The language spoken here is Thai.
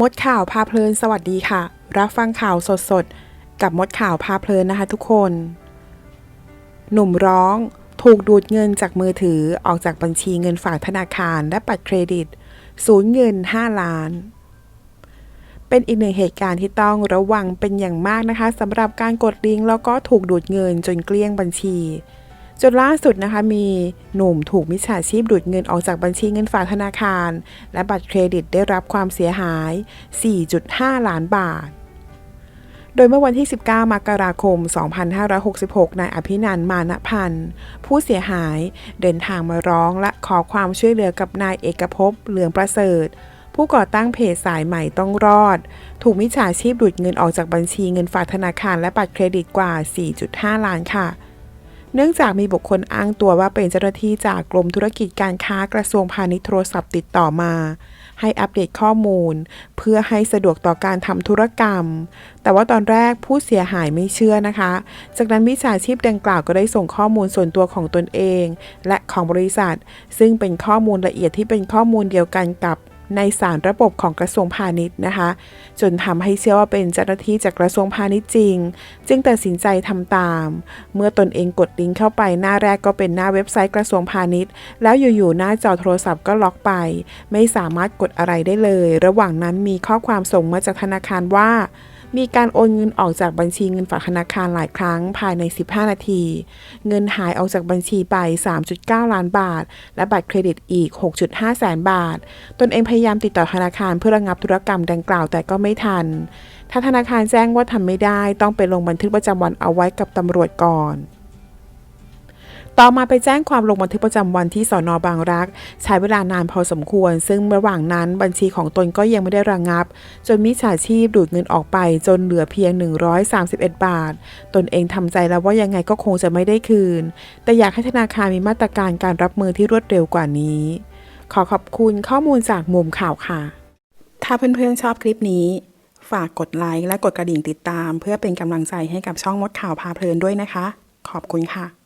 มดข่าวพาเพลินสวัสดีค่ะ รับฟังข่าวสดๆ กับมดข่าวพาเพลินนะคะทุกคน หนุ่มร้องถูกดูดเงินจากมือถือออกจากบัญชีเงินฝากธนาคารและบัตรเครดิต สูญเงิน 5 ล้าน เป็นอีกหนึ่งเหตุการณ์ที่ต้องระวังเป็นอย่างมากนะคะสำหรับการกดลิงก์แล้วก็ถูกดูดเงินจนเกลี้ยงบัญชี จนล่าสุดนะคะมีหนุ่มถูกมิจฉาชีพดูดเงินออกจากบัญชีเงินฝากธนาคาร และบัตรเครดิตได้รับความเสียหาย 4.5 ล้านบาท โดยเมื่อวันที่ 19 มกราคม 2566 นายอภินันท์มานพันธ์ ผู้เสียหายเดินทางมาร้องและขอความช่วยเหลือกับนายเอกภพเหลืองประเสริฐผู้ก่อตั้งเพจสายใหม่ต้องรอด ถูกมิจฉาชีพดูดเงินออกจากบัญชีเงินฝากธนาคารและบัตรเครดิตกว่า 4.5 ล้านค่ะ เนื่องจากมีบุคคลอ้างตัวว่าเป็นเจ้าหน้าที่จากกรมธุรกิจการค้ากระทรวงพาณิชย์โทรศัพท์ติดต่อมา ให้อัปเดตข้อมูล เพื่อให้สะดวกต่อการทำธุรกรรม แต่ว่าตอนแรกผู้เสียหายไม่เชื่อนะคะ จากนั้นมิจฉาชีพดังกล่าวก็ได้ส่งข้อมูลส่วนตัวของตนเอง และของบริษัท ซึ่งเป็นข้อมูลละเอียดที่เป็นข้อมูลเดียวกันกับ ในสารระบบของกระทรวงพาณิชย์นะคะ จนทำให้เชื่อว่าเป็นเจ้าหน้าที่จากกระทรวงพาณิชย์จริง จึงตัดสินใจทำตาม เมื่อตนเองกดลิงก์เข้าไปหน้าแรกก็เป็นหน้าเว็บไซต์กระทรวงพาณิชย์ แล้วอยู่ๆหน้าจอโทรศัพท์ก็ล็อกไป ไม่สามารถกดอะไรได้เลย ระหว่างนั้นมีข้อความส่งมาจากธนาคารว่า มีการโอนเงินออกจากบัญชีเงินฝากธนาคารหลายครั้งภายใน 15 นาที เงินหายออกจากบัญชีไป 3.9 ล้านบาท และบัตรเครดิตอีก 6.5 แสนบาท ตนเองพยายามติดต่อธนาคารเพื่อระงับธุรกรรมดังกล่าวแต่ก็ไม่ทัน ถ้าธนาคารแจ้งว่าทำไม่ได้ ต้องไปลงบันทึกประจำวันเอาไว้กับตำรวจก่อน ต่อมาไปแจ้งความลงบันทึกประจำวันที่สอนอบางรัก ใช้เวลานานพอสมควร ซึ่งระหว่างนั้นบัญชีของตนก็ยังไม่ได้ระงงับ จนมิจฉาชีพดูดเงินออกไปจนเหลือเพียง 131 บาท ตนเองทำใจแล้วว่ายังไงก็คงจะไม่ได้คืน แต่อยากให้ธนาคารมีมาตรการการรับมือที่รวดเร็วกว่านี้ ขอขอบคุณข้อมูลจากมุมข่าวค่ะ ถ้าเพื่อนๆชอบคลิปนี้ ฝากกดไลค์และกดกระดิ่งติดตาม เพื่อเป็นกำลังใจให้กับช่องมดข่าวพาเพลินด้วยนะคะ ขอบคุณค่ะ